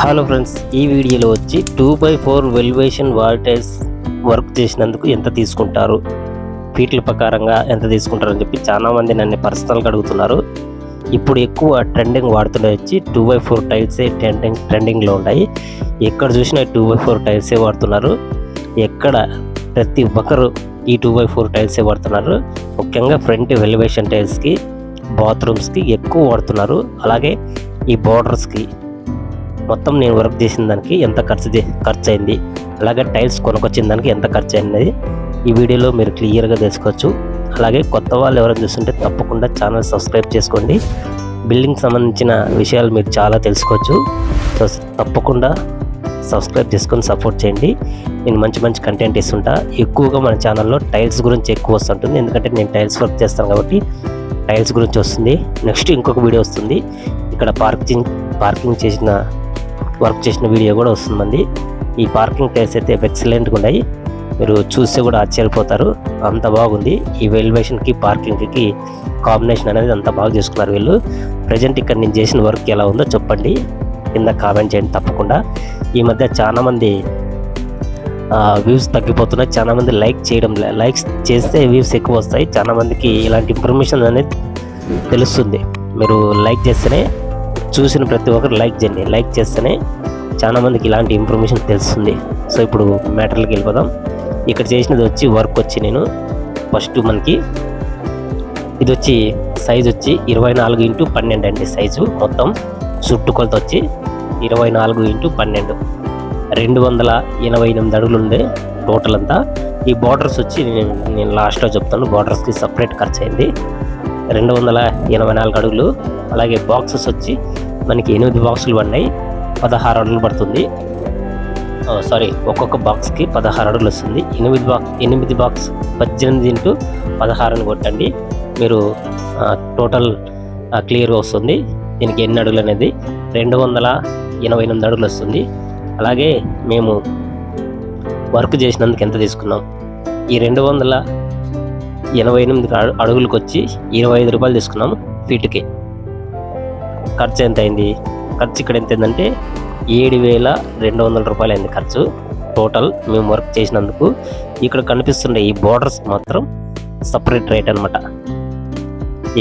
Hello friends ఈ వీడియోలో వచ్చి two by four elevation voltage work చేసినందుకు ఎంత తీసుకుంటారు ఫీట్ల ప్రకారంగా ఎంత తీసుకుంటారు అని చెప్పి చాలా మంది నన్ను పర్సనల్గా అడుగుతున్నారు. ఇప్పుడు ఎక్కువ ట్రెండింగ్ వాడుతున్నాయి వచ్చి టూ బై ఫోర్ టైల్సే ట్రెండింగ్ ట్రెండింగ్లో ఉన్నాయి. ఎక్కడ చూసినా టూ బై ఫోర్ టైల్సే వాడుతున్నారు. ఎక్కడ ప్రతి ఒక్కరు ఈ టూ బై ఫోర్ టైల్సే వాడుతున్నారు. ముఖ్యంగా ఫ్రంట్ వెలివేషన్ టైల్స్కి బాత్రూమ్స్కి ఎక్కువ వాడుతున్నారు. అలాగే ఈ బార్డర్స్కి మొత్తం నేను వర్క్ చేసిన దానికి ఎంత ఖర్చు ఖర్చు అయింది అలాగే టైల్స్ కొనకొచ్చిన దానికి ఎంత ఖర్చు అయింది ఈ వీడియోలో మీరు క్లియర్గా తెలుసుకోవచ్చు. అలాగే కొత్త వాళ్ళు ఎవరైనా చూస్తుంటే తప్పకుండా ఛానల్ సబ్స్క్రైబ్ చేసుకోండి. బిల్డింగ్ సంబంధించిన విషయాలు మీరు చాలా తెలుసుకోవచ్చు. సో తప్పకుండా సబ్స్క్రైబ్ చేసుకొని సపోర్ట్ చేయండి. నేను మంచి మంచి కంటెంట్ ఇస్తుంటా. ఎక్కువగా మన ఛానల్లో టైల్స్ గురించి ఎక్కువ వస్తుంటుంది. ఎందుకంటే నేను టైల్స్ వర్క్ చేస్తాను కాబట్టి టైల్స్ గురించి వస్తుంది. నెక్స్ట్ ఇంకొక వీడియో వస్తుంది. ఇక్కడ పార్కింగ్ పార్కింగ్ చేసిన వర్క్ చేసిన వీడియో కూడా వస్తుందండి. ఈ పార్కింగ్ ప్లేస్ అయితే ఎక్సలెంట్గా ఉన్నాయి. మీరు చూస్తే కూడా ఆశ్చర్యపోతారు. అంత బాగుంది. ఈ వెల్వేషన్కి పార్కింగ్కి కాంబినేషన్ అనేది అంత బాగా చేసుకున్నారు వీళ్ళు. ప్రజెంట్ ఇక్కడ నేను చేసిన వర్క్ ఎలా ఉందో చెప్పండి. కింద కామెంట్ చేయండి తప్పకుండా. ఈ మధ్య చాలామంది వ్యూస్ తగ్గిపోతున్నాయి. చాలామంది లైక్ చేయడం లైక్స్ చేస్తే వ్యూస్ ఎక్కువ వస్తాయి. చాలామందికి ఇలాంటి ఇన్ఫర్మేషన్ అనేది తెలుస్తుంది. మీరు లైక్ చేస్తేనే చూసిన ప్రతి ఒక్కరు లైక్ చేయండి. లైక్ చేస్తేనే చాలామందికి ఇలాంటి ఇన్ఫర్మేషన్ తెలుస్తుంది. సో ఇప్పుడు మ్యాటర్కి వెళ్ళిపోదాం. ఇక్కడ చేసినది వచ్చి వర్క్ వచ్చి నేను ఫస్ట్ మనకి ఇది వచ్చి సైజ్ వచ్చి ఇరవై నాలుగు ఇంటూ పన్నెండు అండి సైజు మొత్తం చుట్టుకొలత వచ్చి ఇరవై నాలుగు ఇంటూ పన్నెండు. రెండు వందల ఎనభై ఎనిమిది అడుగులు ఉండే టోటల్ అంతా. ఈ బార్డర్స్ వచ్చి నేను నేను లాస్ట్లో చెప్తాను. బార్డర్స్కి సపరేట్ ఖర్చు అయింది. రెండు వందల ఎనభై నాలుగు అడుగులు. అలాగే బాక్సెస్ వచ్చి మనకి ఎనిమిది బాక్సులు పడినాయి. పదహారు అడుగులు పడుతుంది. సారీ ఒక్కొక్క బాక్స్కి పదహారు అడుగులు వస్తుంది. ఎనిమిది బాక్స్ ఎనిమిది బాక్స్ పద్దెనిమిది ఇంటూ పదహారుని కొట్టండి. మీరు టోటల్ క్లియర్గా వస్తుంది. దీనికి ఎన్ని అడుగులు అనేది రెండు వందల ఎనభై ఎనిమిది అడుగులు వస్తుంది. అలాగే మేము వర్క్ చేసినందుకు ఎంత తీసుకున్నాం? ఈ రెండు వందల ఎనభై ఎనిమిది అడుగులకు వచ్చి ఇరవై ఐదు రూపాయలు తీసుకున్నాము ఫీట్కి ఖర్చు ఎంత అయింది? ఖర్చు ఇక్కడ ఎంత అయిందంటే ఏడు వేల రెండు వందల రూపాయలు అయింది ఖర్చు. టోటల్ మేము వర్క్ చేసినందుకు ఇక్కడ కనిపిస్తుండే ఈ బోర్డర్స్ మాత్రం సపరేట్ రేట్ అనమాట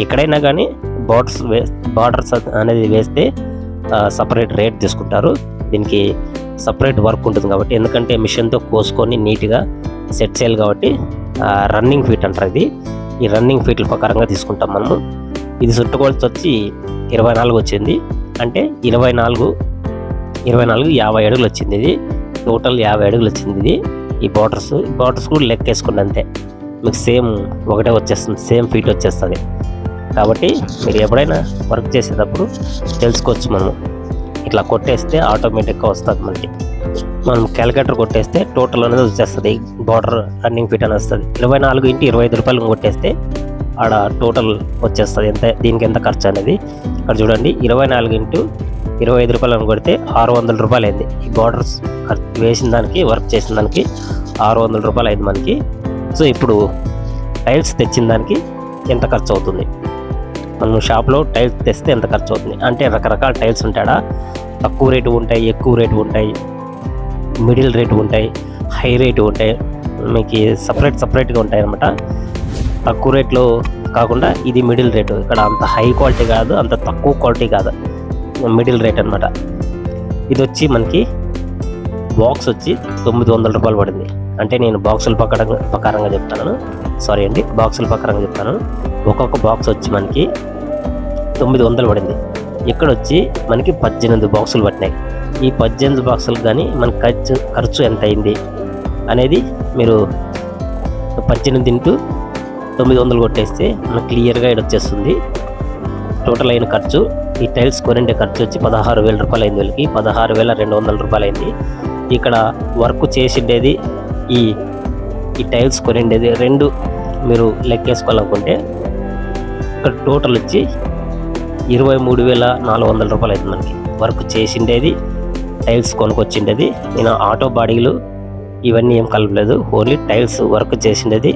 ఎక్కడైనా కానీ బార్డర్స్ వే బార్డర్స్ అనేది వేస్తే సపరేట్ రేట్ తీసుకుంటారు. దీనికి సపరేట్ వర్క్ ఉంటుంది కాబట్టి ఎందుకంటే మిషన్తో కోసుకొని నీట్గా సెట్ చేయాలి కాబట్టి రన్నింగ్ ఫీట్ అంటారు ఇది. ఈ రన్నింగ్ ఫీట్ల ప్రకారంగా తీసుకుంటాం మనము. ఇది చుట్టుకొలత వచ్చి ఇరవై నాలుగు వచ్చింది అంటే ఇరవై నాలుగు ఇరవై నాలుగు యాభై అడుగులు వచ్చింది ఇది. టోటల్ యాభై అడుగులు వచ్చింది ఇది. ఈ బార్డర్స్ బార్డర్స్ కూడా లెక్కేసుకోండి అంతే మీకు సేమ్ ఒకటే వచ్చేస్తుంది సేమ్ ఫీట్ వచ్చేస్తుంది. కాబట్టి మీరు ఎప్పుడైనా వర్క్ చేసేటప్పుడు తెలుసుకోవచ్చు మనము. ఇట్లా కొట్టేస్తే ఆటోమేటిక్గా వస్తుంది మనకి. మనం క్యాలిక్యులేటర్ కొట్టేస్తే టోటల్ అనేది వచ్చేస్తుంది. బార్డర్ రన్నింగ్ ఫీట్ అని వస్తుంది. ఇరవై నాలుగు ఇంటి ఇరవై ఐదు రూపాయలు కొట్టేస్తే ఆడ టోటల్ వచ్చేస్తుంది ఎంత దీనికి ఎంత ఖర్చు అనేది. ఇక్కడ చూడండి ఇరవై నాలుగు ఇంటూ ఇరవై ఐదు రూపాయలు కొడితే ఆరు వందల రూపాయలు అయింది ఈ బార్డర్స్ ఖర్చు వేసిన దానికి వర్క్ చేసిన దానికి ఆరు వందల రూపాయలు అయింది మనకి. సో ఇప్పుడు టైల్స్ తెచ్చిన దానికి ఎంత ఖర్చు అవుతుంది మనం షాప్లో టైల్స్ తెస్తే ఎంత ఖర్చు అవుతుంది అంటే రకరకాల టైల్స్ ఉంటాడా తక్కువ రేటు ఉంటాయి ఎక్కువ రేటు ఉంటాయి మిడిల్ రేటు ఉంటాయి హై రేటు ఉంటాయి మీకు సపరేట్ సపరేట్గా ఉంటాయి అనమాట తక్కువ రేట్లో కాకుండా ఇది మిడిల్ రేటు. ఇక్కడ అంత హై క్వాలిటీ కాదు అంత తక్కువ క్వాలిటీ కాదు. మిడిల్ రేట్ అనమాట ఇది వచ్చి మనకి బాక్స్ వచ్చి తొమ్మిది వందల రూపాయలు పడింది. అంటే నేను బాక్సుల ప్రకారంగా ప్రకారంగా చెప్తాను. సారీ అండి బాక్సుల ప్రకారంగా చెప్తాను. ఒక్కొక్క బాక్స్ వచ్చి మనకి తొమ్మిది వందలు పడింది. ఇక్కడ వచ్చి మనకి పద్దెనిమిది బాక్సులు పట్టినాయి. ఈ పద్దెనిమిది బాక్సులు కానీ మన ఖర్చు ఖర్చు ఎంత అయింది అనేది మీరు పద్దెనిమిది ఇంటూ తొమ్మిది వందలు కొట్టేస్తే మనకు క్లియర్గా ఇక్కడ వచ్చేస్తుంది. టోటల్ అయిన ఖర్చు ఈ టైల్స్ కొనిండే ఖర్చు వచ్చి పదహారు వేల రూపాయలు అయింది వీళ్ళకి. పదహారు వేల రెండు వందల రూపాయలు అయింది ఇక్కడ వర్క్ చేసిండేది ఈ ఈ టైల్స్ కొనిండేది రెండు మీరు లెక్కేసుకోవాలనుకుంటే ఇక్కడ టోటల్ వచ్చి ఇరవై మూడు వేల నాలుగు వందల రూపాయలు అవుతుంది మనకి. వర్క్ చేసిండేది టైల్స్ కొనుక్కొచ్చిండేది. నేను ఆటో బాడీలు ఇవన్నీ ఏం కలపలేదు. ఓన్లీ టైల్స్ వర్క్ చేసిండేది.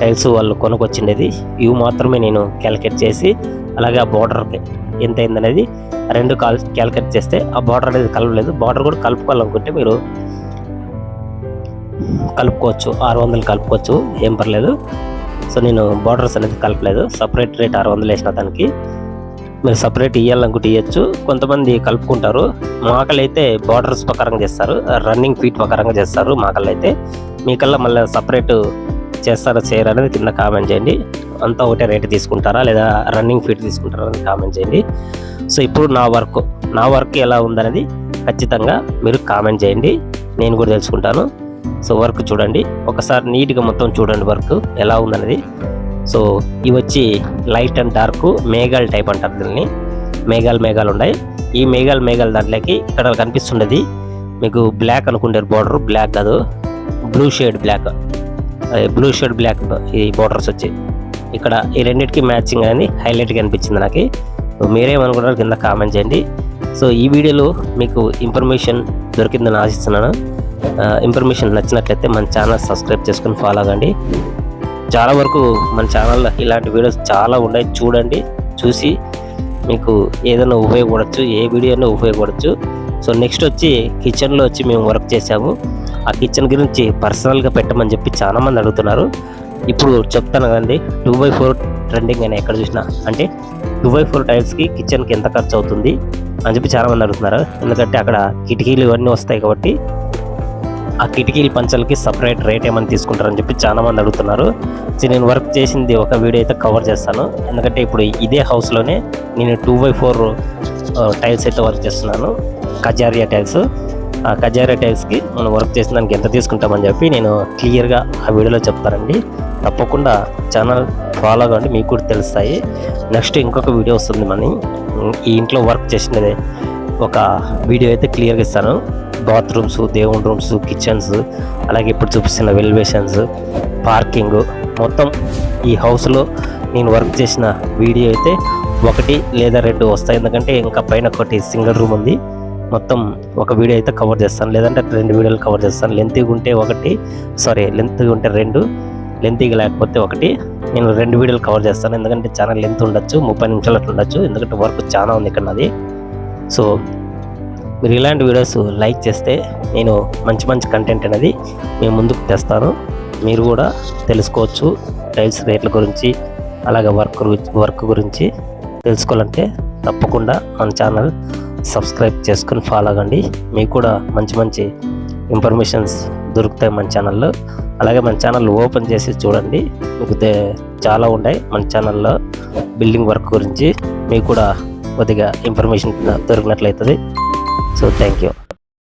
టైల్స్ వాళ్ళు కొనుక్కొచ్చిండేది. ఇవి మాత్రమే నేను క్యాలిక్యులేట్ చేసి అలాగే ఆ బార్డర్కి ఎంత అయింది అనేది రెండు కాల్ క్యాలిక్యులేట్ చేస్తే ఆ బార్డర్ అనేది కలవలేదు. బార్డర్ కూడా కలుపుకోవాలనుకుంటే మీరు కలుపుకోవచ్చు. ఆరు వందలు కలుపుకోవచ్చు. ఏం పర్లేదు. సో నేను బార్డర్స్ అనేది కలపలేదు. సపరేట్ రేట్ ఆరు వందలు వేసిన దానికి. మీరు సపరేట్ ఇవ్వాలనుకుంటే ఇవ్వచ్చు కొంతమంది కలుపుకుంటారు. మాకలు అయితే బార్డర్స్ ప్రకారంగా చేస్తారు. రన్నింగ్ ఫీట్ ప్రకారంగా చేస్తారు మాకలు అయితే మీకల్లా మళ్ళీ సపరేట్ చేస్తారా చేయరా అనేది కింద కామెంట్ చేయండి. అంతా ఒకటే రేటు తీసుకుంటారా లేదా రన్నింగ్ ఫీట్ తీసుకుంటారా అనేది కామెంట్ చేయండి. సో ఇప్పుడు నా వర్క్ నా వర్క్ ఎలా ఉందనేది ఖచ్చితంగా మీరు కామెంట్ చేయండి. నేను కూడా తెలుసుకుంటాను. సో వర్క్ చూడండి. ఒకసారి నీట్గా మొత్తం చూడండి వర్క్ ఎలా ఉందనేది. సో ఇవి వచ్చి లైట్ అండ్ డార్క్ మేఘాలు టైప్ అంటారు దీన్ని. మేఘాలు మేఘాలు ఉన్నాయి. ఈ మేఘాలు మేఘాలు దాంట్లోకి ఇక్కడ కనిపిస్తుండేది. మీకు బ్లాక్ అనుకుంటారు బార్డర్ బ్లాక్ కాదు. Blue shade black blue shirt black ఈ బోర్డర్స్ వచ్చి ఇక్కడ ఈ రెండింటికి మ్యాచింగ్ అనేది హైలైట్గా అనిపించింది నాకు. మీరేమనుకుంటారు కింద కామెంట్ చేయండి. సో ఈ వీడియోలో మీకు ఇన్ఫర్మేషన్ దొరికిందని ఆశిస్తున్నాను. ఇన్ఫర్మేషన్ నచ్చినట్లయితే మన ఛానల్ సబ్స్క్రైబ్ చేసుకొని ఫాలో అవ్వండి. చాలా వరకు మన ఛానల్లో ఇలాంటి వీడియోస్ చాలా ఉన్నాయి. చూడండి చూసి మీకు ఏదైనా ఉపయోగపడచ్చు ఏ వీడియోనో ఉపయోగపడచ్చు. సో నెక్స్ట్ వచ్చి కిచెన్లో వచ్చి మేము వర్క్ చేసాము. ఆ కిచెన్ గురించి పర్సనల్గా పెట్టమని చెప్పి చాలా మంది అడుగుతున్నారు. ఇప్పుడు చెప్తాను కదండి టూ బై ఫోర్ ట్రెండింగ్ అని ఎక్కడ చూసినా. అంటే టూ బై ఫోర్ టైల్స్కి కిచెన్కి ఎంత ఖర్చు అవుతుంది అని చెప్పి చాలా మంది అడుగుతున్నారు. ఎందుకంటే అక్కడ కిటికీలు ఇవన్నీ వస్తాయి కాబట్టి ఆ కిటికీల పంచలకి సపరేట్ రేట్ ఏమైనా తీసుకుంటారని చెప్పి చాలా మంది అడుగుతున్నారు. సో నేను వర్క్ చేసింది ఒక వీడియో అయితే కవర్ చేస్తాను. ఎందుకంటే ఇప్పుడు ఇదే హౌస్లోనే నేను టూ బై ఫోర్ టైల్స్ అయితే వర్క్ చేస్తున్నాను. కజారియా టైల్స్ ఆ కజారియా టైల్స్కి మనం వర్క్ చేసిన దానికి ఎంత తీసుకుంటామని చెప్పి నేను క్లియర్గా ఆ వీడియోలో చెప్తానండి. తప్పకుండా ఛానల్ ఫాలో కావండి మీకు కూడా తెలుస్తాయి. నెక్స్ట్ ఇంకొక వీడియో వస్తుంది మనీ. ఈ ఇంట్లో వర్క్ చేసినది ఒక వీడియో అయితే క్లియర్గా ఇస్తాను. బాత్రూమ్స్ దేవుని రూమ్స్ కిచెన్స్ అలాగే ఇప్పుడు చూపిస్తున్న వెల్వేషన్స్ పార్కింగ్ మొత్తం ఈ హౌస్లో నేను వర్క్ చేసిన వీడియో అయితే ఒకటి లేదా రెండు వస్తాయి. ఎందుకంటే ఇంకా పైన ఒకటి సింగిల్ రూమ్ ఉంది. మొత్తం ఒక వీడియో అయితే కవర్ చేస్తాను. లేదంటే రెండు వీడియోలు కవర్ చేస్తాను. లెంతీగా ఉంటే ఒకటి సారీ లెంత్గా ఉంటే రెండు లెంతీగా లేకపోతే ఒకటి. నేను రెండు వీడియోలు కవర్ చేస్తాను. ఎందుకంటే చాలా లెంత్ ఉండొచ్చు ముప్పై నిమిషాలు అట్లా ఉండొచ్చు. ఎందుకంటే వర్క్ చాలా ఉంది ఇక్కడ నాది. సో మీరు ఇలాంటి వీడియోస్ లైక్ చేస్తే నేను మంచి మంచి కంటెంట్ అనేది మేము ముందుకు తెస్తాను. మీరు కూడా తెలుసుకోవచ్చు టైల్స్ రేట్ల గురించి అలాగే వర్క్ వర్క్ గురించి. తెలుసుకోవాలంటే తప్పకుండా మన ఛానల్ సబ్స్క్రైబ్ చేసుకుని ఫాలో అవ్వండి. మీకు కూడా మంచి మంచి ఇన్ఫర్మేషన్స్ దొరుకుతాయి మన ఛానల్లో అలాగే మన ఛానల్ ఓపెన్ చేసి చూడండి. మీకు చాలా ఉన్నాయి మన ఛానల్లో బిల్డింగ్ వర్క్ గురించి. మీకు కూడా కొద్దిగా ఇన్ఫర్మేషన్ దొరికినట్లయితుంది. So thank you